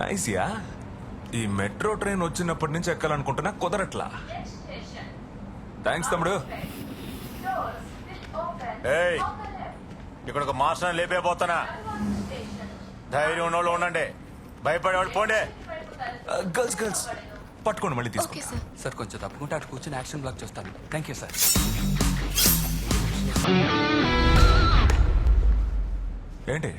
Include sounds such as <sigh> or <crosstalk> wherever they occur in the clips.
Nice yeah ఈ metro train వచ్చినప్పటి నుంచి ఎక్కాలనుకుంటున్నా కుదరట్లా. థ్యాంక్స్ తమ్ముడు. ఏయ్ ఇక్కడ ఒక మాస్టర్ లేపేపోతానా ధైర్యం ఉన్నోళ్ళు ఉండండి. భయపడేవాళ్ళు పోండి. గర్ల్స్ గర్ల్స్ పట్టుకోండి మళ్ళీ తీసుకో ఓకే సార్ సార్ కొంచెం తప్పుకుంటే అటు కూర్చొని యాక్షన్ బ్లాక్ చేస్తాను. థ్యాంక్ యూ సార్ ఏంటి?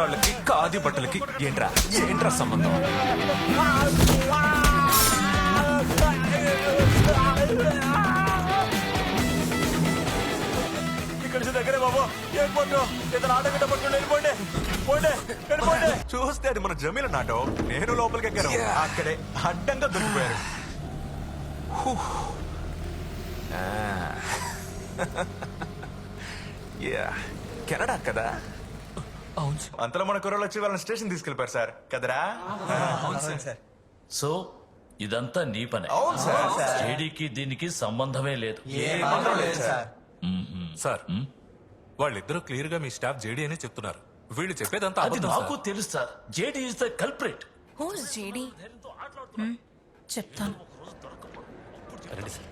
కుర్రాళ్ళకి ఖాదీ బట్టలకి ఏంట్రా? ఏంట్రా సంబంధం? దగ్గరే బాబు. ఎయిర్పోర్ట్ ఇతను ఆటో గిట్ట పట్టుకుని వెళ్ళిపోండి. పోండి. వెళ్ళిపోండి. చూస్తే అది మన జమీల నాటో. నేను లోపలికి ఎక్కాను. అక్కడే అడ్డంగా దొరికిపోయారు. యా <laughs> కెనడా కదా? అవును సార్. అంతలో మన కుర్రలు వచ్చి వాళ్ళని స్టేషన్ తీసుకెళ్ళిపోయారు సార్. కదరా? సో ఇదంతా నీ పనే. అవును సార్. జేడీకి దీనికి సంబంధమే లేదు. సార్. వాళ్ళిద్దరూ క్లియర్గా మీ స్టాఫ్ జేడీ అని చెప్తున్నారు. వీళ్ళు చెప్పేదంతా అది నాకు సార్. తెలుసు sir. JD is the culprit who's JD చెప్తాను. రండి సార్.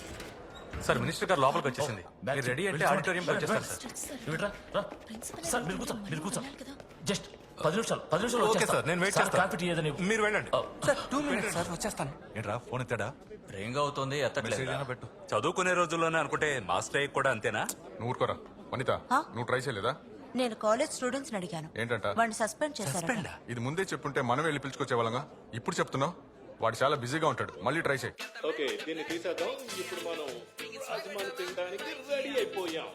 సార్ మినిస్టర్ గారు లోపలికి వచ్చేసింది. మీరు రెడీ అంటే ఆడిటోరియం వచ్చేస్తారు సార్. సార్ మీరు కూర్చో మీరు కూర్చో. జస్ట్ పది నిమిషాలు పది నిమిషాలు ఓకే వచ్చేస్తా. సార్, నేను వెయిట్ చేస్తాను. కాఫీ టీ ఏదని మీరు వెళ్ళండి. సార్ టూ మినిట్స్ సార్ వచ్చేస్తాను. ఏంట్రా ఫోన్ ఎత్తాడా? ప్రేమగా అవుతోంది ఎత్తట్లేదు మెసేజ్ అయినా పెట్టు. చదువుకునే రోజుల్లోనే అనుకుంటే మాస్టర్ అయ్యి కూడా అంతేనా? నువ్వు ఊరుకోరా. వనిత నువ్వు ట్రై చేయలేదా? నేను కాలేజ్ స్టూడెంట్స్ అడిగాను. ఏంటంట? వాడిని సస్పెండ్ చేశారు ఇది ముందే చెప్పుంటే మనం వెళ్ళి పిలుచుకొచ్చే వాళ్ళంగా ఇప్పుడు చెప్తున్నావు? వాడు చాలా బిజీగా ఉంటాడు. మళ్ళీ ట్రై చేయి. ఓకే దీన్ని తీసేద్దాం. ఇప్పుడు మనం రాజమాని తినడానికి రెడీ అయిపోయాం.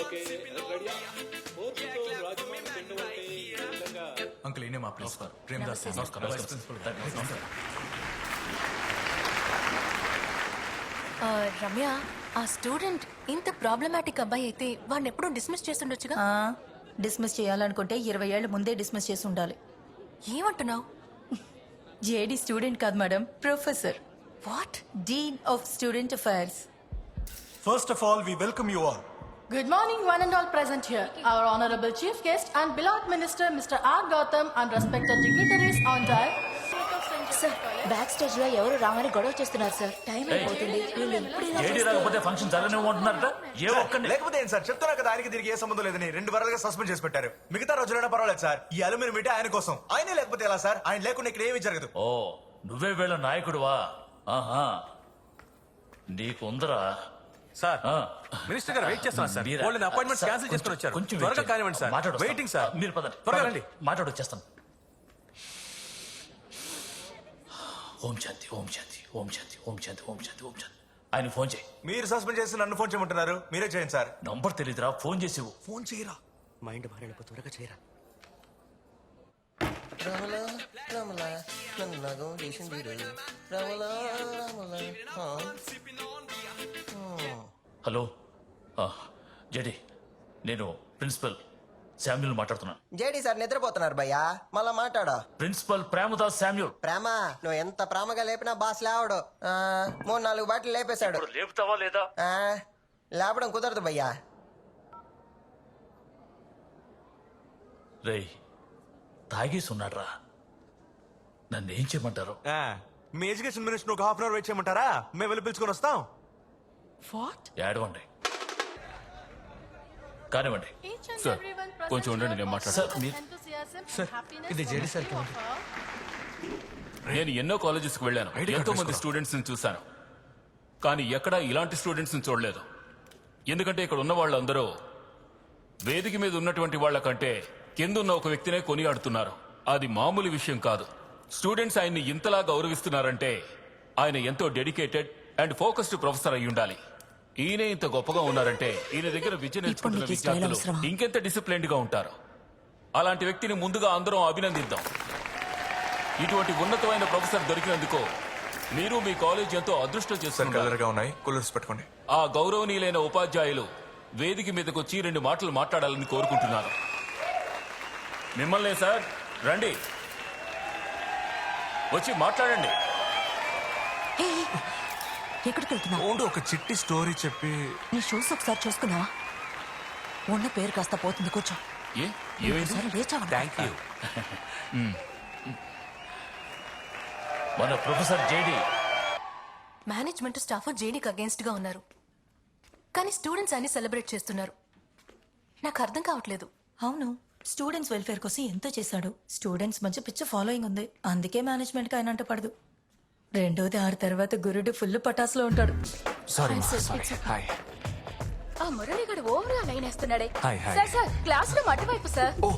ఓకే రెడీ తినడం అంటే అంకుల్ ఈయనే మా ప్రిన్సిపల్. ప్రేమదాస్ సార్. నమస్కారం. వైస్ ప్రిన్సిపల్ నమస్కారం. ఆ, రమ్య ఆ స్టూడెంట్ ఇంత ప్రాబ్లమాటిక్ అబ్బాయి అయితే వాడిని ఎప్పుడూ డిస్మిస్ చేస్తుండొచ్చుగా? డిస్మిస్ చేయాలనుకుంటే ఇరవై ఏళ్ళ ముందే డిస్మిస్ చేసి ఉండాలి. ఏమంటున్నావు? జేడి స్టూడెంట్ కాదు madam professor what dean of student affairs First of all, we welcome you all. Good morning, one and all present here. Our honorable chief guest and beloved minister, Mr. R. Gautam, and respected dignitaries on diet. Sir back స్టేజ్లో ఎవరు రామని గొడవ చేస్తున్నారు sir. Time అయిపోతుంది. వీళ్ళు? రాకపోతే function జరగనివ్వమంటున్నారట ఏ ఒక్కడిని లేకపోతే ఏంటి సార్? చెప్తున్నా కదా ఆయనకి తిరిగి ఏ సంబంధం లేదని రెండు వారాలుగా సస్పెండ్ చేసి పెట్టారు. మిగతా రోజులైనా పర్వాలేదు సార్. ఈ అలుమిని మీటే ఆయన కోసం. ఆయనే లేకపోతే ఎలా సార్? ఆయన లేకుండా ఇక్కడ ఏమీ జరగదు. ఓ నువ్వే వీళ్ళ నాయకుడువా? ఆహా. నీకుందరా సార్ ఆ. మినిస్టర్ గారు వెయిట్ చేస్తున్నారు సార్. మీరా? వాళ్ళని అపాయింట్మెంట్ సార్, క్యాన్సిల్ చేసుకుని వచ్చారు. కొంచెం త్వరగా చేయండి. కానివ్వండి సార్. మాట్లాడొస్తాను. వెయిటింగ్ సార్ మీరు పదండి. త్వరగా. రండి. మాట్లాడొచ్చేస్తాను ఓం శాంతి ఓం శాంతి ఓం శాంతి ఓం శాంతి ఓం శాంతి ఓం శాంతి. ఆయన ఫోన్ చేయి. మీరు సస్పెండ్ చేసి నన్ను ఫోన్ చేయమంటున్నారు. మీరే చేయండి సార్. నంబర్ తెలీదురా ఫోన్ చేసి ఫోన్ చేయరా? మైండ్ మారినప్పుడు త్వరగా చేయరా? హలో జడి నేను ప్రిన్సిపల్. శామ్యుల్ మాట్లాడుతున్నాను. జేడి సార్ నిద్రపోతున్నారు భయ్యా. మళ్ళా మాట్లాడా. Principal Premadasa Samuel. ప్రేమ నువ్వు ఎంత ప్రేమగా లేపినా బాస్ లేవడు. ఆ, మూడు నాలుగు బాటిల్ లేపేశాడు. ఇప్పుడు లేపుతావా లేదా? ఆ, లేపడం కుదరదు భయ్యా. రేయ్ తాగేసి ఉన్నాడ్రా. నన్ను ఏం చేయమంటారు? మీ ఎడ్యుకేషన్ మినిస్టర్ ఒక హాఫ్ అన్ అవర్ వెయిట్ చేయమంటారా? మేము వెళ్ళి పిలుచుకొని వస్తాం. వాట్? ఏడవండి. కానివ్వండి. Present కొంచెం ఉండండి, నేను మాట్లాడతాను. ఇది our నేను ఎన్నో కాలేజెస్కి వెళ్ళాను. ఎంతో మంది. స్టూడెంట్స్ని చూశాను. కానీ ఎక్కడా ఇలాంటి స్టూడెంట్స్ని చూడలేదు. ఎందుకంటే ఇక్కడ ఉన్న వాళ్ళందరూ వేదిక మీద ఉన్నటువంటి వాళ్ళకంటే కింద ఉన్న ఒక వ్యక్తినే కొనియాడుతున్నారు. అది మామూలు విషయం కాదు. స్టూడెంట్స్ ఆయన్ని ఇంతలా గౌరవిస్తున్నారంటే ఆయన ఎంతో డెడికేటెడ్ అండ్ ఫోకస్డ్ ప్రొఫెసర్ అయి ఉండాలి ఈయనే ఇంత గొప్పగా ఉన్నారంటే ఈయన దగ్గర విద్య నేర్చుకుంటున్న నీకు ఈ స్టైల్ విద్యార్థులు అవసరమా? ఇంకెంత డిసిప్లైన్డ్గా ఉంటారు? అలాంటి వ్యక్తిని ముందుగా అందరం అభినందిద్దాం. ఇటువంటి ఉన్నతమైన ప్రొఫెసర్ దొరికినందుకు మీరు మీ కాలేజ్ ఎంతో అదృష్టం సార్ చేస్తున్నారు. కలర్గా ఉన్నాయి. కూలర్స్ పెట్టుకోండి. ఆ గౌరవనీయులైన ఉపాధ్యాయులు వేదిక మీదకు వచ్చి రెండు మాటలు మాట్లాడాలని కోరుకుంటున్నారు మిమ్మల్ని సార్ రండి. వచ్చి మాట్లాడండి. ఎక్కడికి వెళ్తున్నావు? ఓన్లీ ఒక చిట్టి స్టోరీ చెప్పి నీ షూస్ ఒకసారి చూసుకున్నావా? ఉన్న పేరు కాస్త పోతుంది కూర్చో. ఏ? ఏమైంది ఒకసారి లేచావా థ్యాంక్ యూ మన ప్రొఫెసర్ జేడి మేనేజ్మెంట్ స్టాఫ్ జేడీకి అగేన్స్ట్గా ఉన్నారు. కానీ స్టూడెంట్స్ అన్ని సెలబ్రేట్ చేస్తున్నారు. నాకు అర్థం కావట్లేదు. అవును. స్టూడెంట్స్ వెల్ఫేర్ కోసం ఎంతో చేశాడు. స్టూడెంట్స్ మంచి పిచ్చ ఫాలోయింగ్ ఉంది. అందుకే మేనేజ్మెంట్కి ఆయన అంటే పడదు. రెండోది ఆరు తర్వాత గురుడు ఫుల్ పటాస్లో ఉంటాడు. సారీ హాయ్ ఆ మురళిగాడు ఓవర్ లైన్ వేస్తున్నాడే హాయ్ హాయ్ సార్ సార్ క్లాస్లో అటువైపు sir oh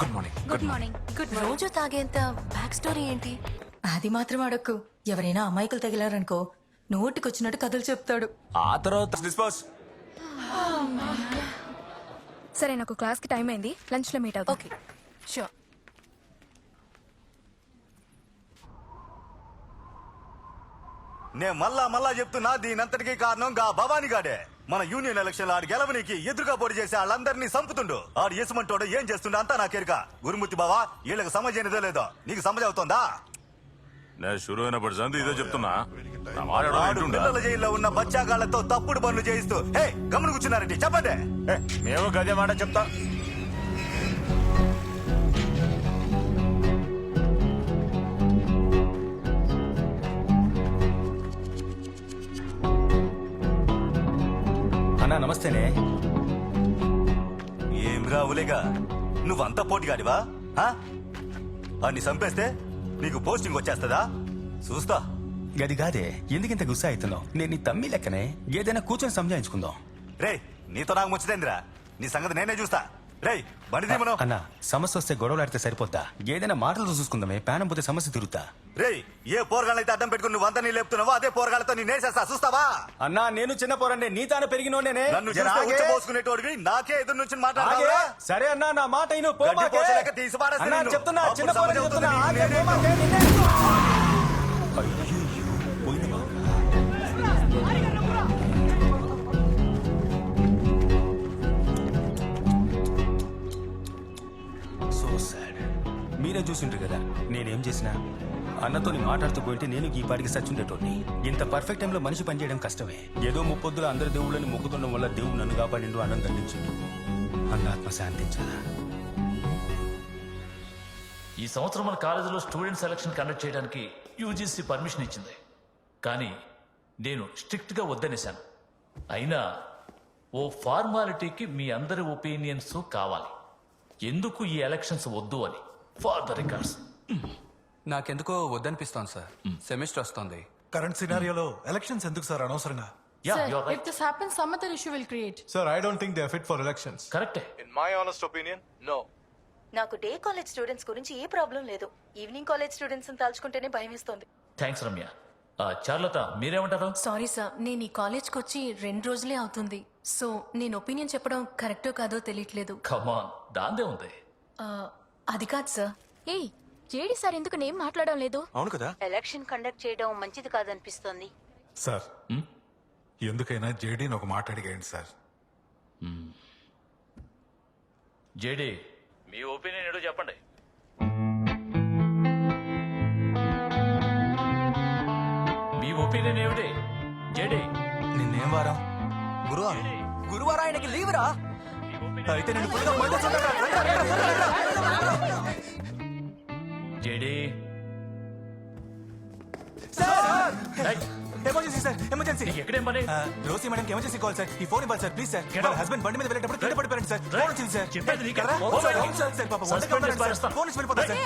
good morning good morning good రోజు తాగేంత బ్యాక్ స్టోరీ ఏంటి? అది మాత్రం అడక్కు. ఎవరైనా అమాయకులు తగిలారనుకో నోటికొచ్చినట్టు కథలు చెప్తాడు. ఆ తర్వాత డిస్పోజ్ సరే నాకు క్లాస్కి టైం అయింది. లంచ్లో మీట్ అవుతాం. ఓకే షూర్ నేను మళ్ళా మళ్ళా చెప్తున్నా దీనంతటికీ కారణం గా భవానీ గాడే. మన యూనియన్ ఎలక్షన్ ఆడి గెలవనికి ఎదురుగా పోటీ చేసే వాళ్ళందరినీ సంపుతుండు ఆడు ఎసుమంటోడు ఏం చేస్తుండో అంతా నాకెరుక గురుమూర్తి బావా వీళ్ళకి సమజైనదో లేదో నీకు సమజ అవుతోందా? నేను షురు సంది ఇదే చెప్తున్నా. నా? పిల్లల జైల్లో ఉన్న బచ్చాగాళ్ళతో తప్పుడు పనులు చేయిస్తూ హే గమని కూర్చున్నారండి చెప్పండి. మేము గదే మాట చెప్తాం. అన్నా నమస్తేనే. ఏం రావులేగా? నువ్వంతా పోటీగాడివా? ఆ? అన్ని చంపేస్తే నీకు పోస్టింగ్ వచ్చేస్తుందా? చూస్తా. గది కాదే ఎందుకింత గుస్సా అవుతున్నావు? నేను నీ తమ్మి లెక్కనే. ఏదైనా కూర్చొని సంజాయించుకుందాం. రే నీతో నాకు ముచ్చటేందిరా? నీ సంగతి నేనే చూస్తా. రే బండి తీమను అన్న సమస్య వస్తే గొడవలాడితే సరిపోద్దా ఏదైనా మాటలు చూసుకుందామే ప్రాణం పోతే సమస్య తిరుగుతా రే ఏ పోరగాళ్ళైతే అడ్డం పెట్టుకుని నువ్వు అంతా నీ లేపుతున్నావో అదే పోరగాళ్ళతో నీ నేసేస్తా చూస్తావా అన్నా నేను చిన్న పోరండి నీ తాను పెరిగినోనేనే నన్ను. ఉచ్చబోసుకునేటోడివి నాకే ఎదురు నుంచి ఆగే. మాట్లాడతావా సరే అన్నా నా మాట ఇను పో గడ్డి మాకే. పోసలేక తీసి పారేస్తా అన్నా నిన్ను. చెప్తున్నా చిన్న పోరని చెప్తున్నా చూసిండ్రు కదా? నేనేం చేసినా? అన్నతో మాట్లాడుతూ పోయింటే నేను ఈ పాటికి సచ్చుండేటోని ఇంత పర్ఫెక్ట్ టైంలో మనిషి పనిచేయడం కష్టమే. ఏదో ముప్పొద్దులు అందరి దేవుళ్ళని మొక్కుతుండడం వల్ల దేవుడు నన్ను కాపాడిండు అన్నం దండించిండు అన్న ఆత్మ శాంతించాలా? ఈ సంవత్సరం మన కాలేజీలో స్టూడెంట్ సెలక్షన్ కండక్ట్ చేయడానికి యూజీసీ పర్మిషన్ ఇచ్చింది. కానీ నేను స్ట్రిక్ట్గా వద్దనేశాను. అయినా ఓ ఫార్మాలిటీకి మీ అందరి ఒపీనియన్స్ కావాలి. ఎందుకు ఈ ఎలక్షన్స్ వద్దు అని? ఫార్ ద రికార్డ్స్ నాకెందుకో వద్దనిపిస్తోంది సార్. సెమిస్టర్ వస్తుంది. కరెంట్ సినారియోలో ఎలక్షన్స్ ఎందుకు సార్? అనవసరంగా. Yeah Sir, your if right this happens, some other issue will create. Sir I don't think they fit for elections కరెక్టే in my honest opinion no నాకు day college students గురించి ఏ problem లేదు. Evening college students తలుచుకుంటేనే భయం వేస్తుంది. Thanks Ramya ఆ, చార్లత మీరేమంటారు? సారీ సార్ నేను ఈ కాలేజ్కి వచ్చి రెండు రోజులే అవుతుంది. సో నేను ఒపీనియన్ చెప్పడం కరెక్టో కాదో తెలియట్లేదు. కమాన్ దాందే ఉంది. ఆ, అది కాదు సార్ ఏయ్ జేడి సార్ ఎందుకు నేం మాట్లాడడం లేదు? అవును కదా. ఎలక్షన్ కండక్ట్ చేయడం మంచిది కాదనిపిస్తోంది. సార్ ఎందుకైనా జేడీని ఒక మాట అడిగేయండి సార్. జేడి మీ ఒపీనియన్ ఏడో చెప్పండి. మీ ఒపీనియన్ ఏమిటి? జేడి. నిన్నేం వారం? గురువారం? గురువారం ఆయనకి లీవ్ రా అయితే నేను ఫుల్గా జేడి. Emergency sir emergency. నీకు ఎక్కడేం పని? Rosie madam emergency call sir. ఈ ఫోన్ ఇవ్వాలి సార్. Please sir. వాళ్ళ హస్బెండ్ బండి మీద వెళ్ళేటప్పుడు కింద పడిపోయారు సార్. ఫోన్ వచ్చింది సార్. చెప్పేది నీకే. కదా? సార్. అవును సార్, సార్, పాపం, సార్. ఫోన్ వెళ్ళిపోతారు సార్.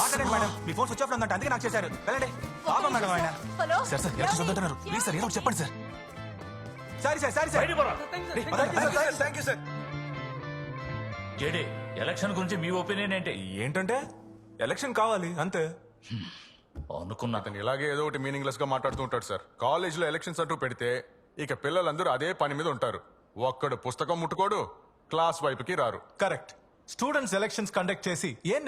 మాట్లాడండి మేడం. మీ ఫోన్ స్విచ్ ఆఫ్లో ఉందంట అందుకే నాకు చేశారు. వెళ్ళండి. పాపం మేడం. ఆయన హలో? సార్ సార్ ఎలక్షన్ వద్దంటున్నారు ప్లీజ్ సార్ ఏదో చెప్పండి sir. Sorry sir sorry sir. Thank you sir JD election గురించి మీ ఒపీనియన్ ఏంటి? ఏంటంటే ఎలక్షన్ కావాలి అంతే. అనుకున్నా. అతను ఇలాగే ఏదో ఒకటి మీనింగ్లెస్గా మాట్లాడుతూ ఉంటాడు సార్. కాలేజ్లో ఎలక్షన్స్ అంటూ పెడితే ఇక పిల్లలందరూ అదే పని మీద ఉంటారు. ఒక్కడు పుస్తకం ముట్టుకోడు క్లాస్ వైపుకి రారు. కరెక్ట్. స్టూడెంట్స్ ఎలక్షన్స్ కండక్ట్ చేసి ఏం